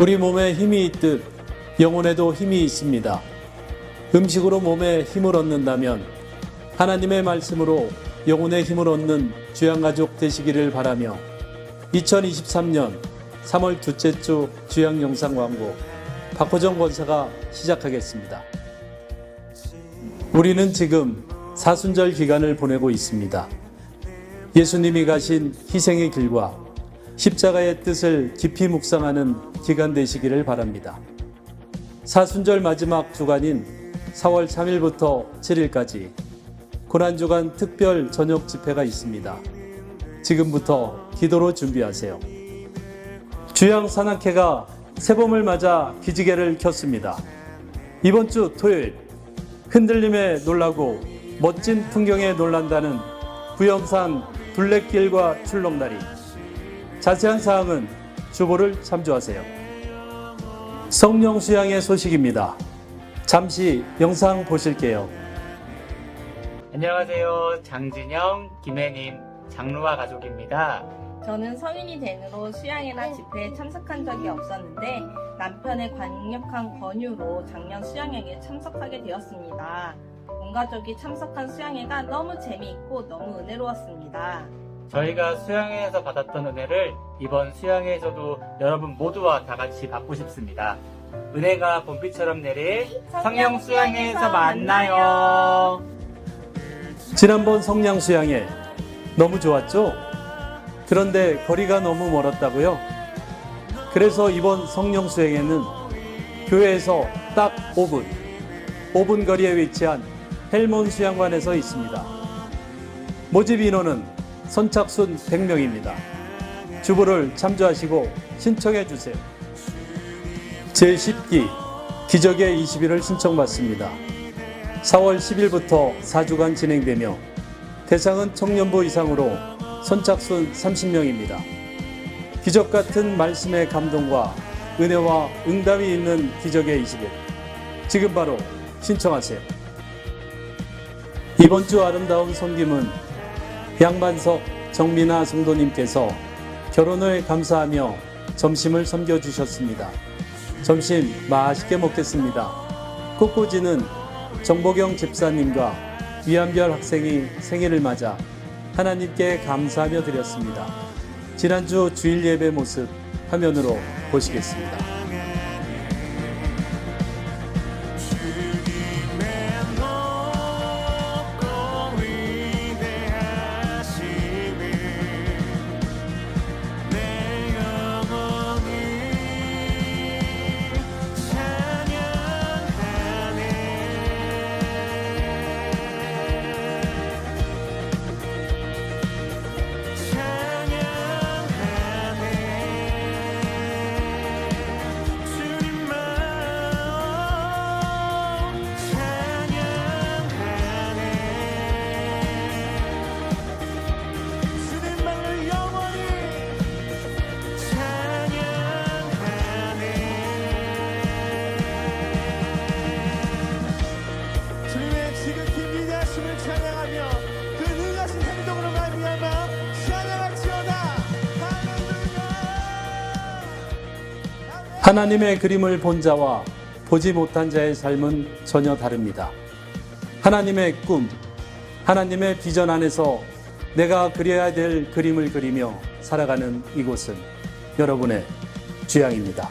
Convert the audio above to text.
우리 몸에 힘이 있듯 영혼에도 힘이 있습니다. 음식으로 몸에 힘을 얻는다면 하나님의 말씀으로 영혼의 힘을 얻는 주양가족 되시기를 바라며 2023년 3월 둘째 주 주양 영상 광고 박호정 권사가 시작하겠습니다. 우리는 지금 사순절 기간을 보내고 있습니다. 예수님이 가신 희생의 길과 십자가의 뜻을 깊이 묵상하는 기간 되시기를 바랍니다. 사순절 마지막 주간인 4월 3일부터 7일까지 고난주간 특별 저녁 집회가 있습니다. 지금부터 기도로 준비하세요. 주양 산악회가 새봄을 맞아 기지개를 켰습니다. 이번 주 토요일 흔들림에 놀라고 멋진 풍경에 놀란다는 부영산 둘레길과 출렁다리 자세한 사항은 주보를 참조하세요. 성령 수양의 소식입니다. 잠시 영상 보실게요. 안녕하세요. 장진영, 김혜님, 장루와 가족입니다. 저는 성인이 된 후로 수양회나 집회에 참석한 적이 없었는데 남편의 강력한 권유로 작년 수양회에 참석하게 되었습니다. 온 가족이 참석한 수양회가 너무 재미있고 너무 은혜로웠습니다. 저희가 수양회에서 받았던 은혜를 이번 수양회에서도 여러분 모두와 다 같이 받고 싶습니다. 은혜가 봄비처럼 내릴 성령 수양회에서 만나요. 지난번 성냥 수양회 너무 좋았죠? 그런데 거리가 너무 멀었다고요? 그래서 이번 성령 수양회는 교회에서 딱 5분, 5분 거리에 위치한 헬몬 수양관에서 있습니다. 모집 인원은 선착순 100명입니다. 주보를 참조하시고 신청해 주세요. 제10기 기적의 20일을 신청받습니다. 4월 10일부터 4주간 진행되며 대상은 청년부 이상으로 선착순 30명입니다. 기적 같은 말씀의 감동과 은혜와 응답이 있는 기적의 20일. 지금 바로 신청하세요. 이번 주 아름다운 섬김은 양반석 정민아 성도님께서 결혼을 감사하며 점심을 섬겨주셨습니다. 점심 맛있게 먹겠습니다. 꽃꽂이는 정보경 집사님과 위안별 학생이 생일을 맞아 하나님께 감사하며 드렸습니다. 지난주 주일 예배 모습 화면으로 보시겠습니다. 하나님의 그림을 본 자와 보지 못한 자의 삶은 전혀 다릅니다. 하나님의 꿈, 하나님의 비전 안에서 내가 그려야 될 그림을 그리며 살아가는 이곳은 여러분의 주양입니다.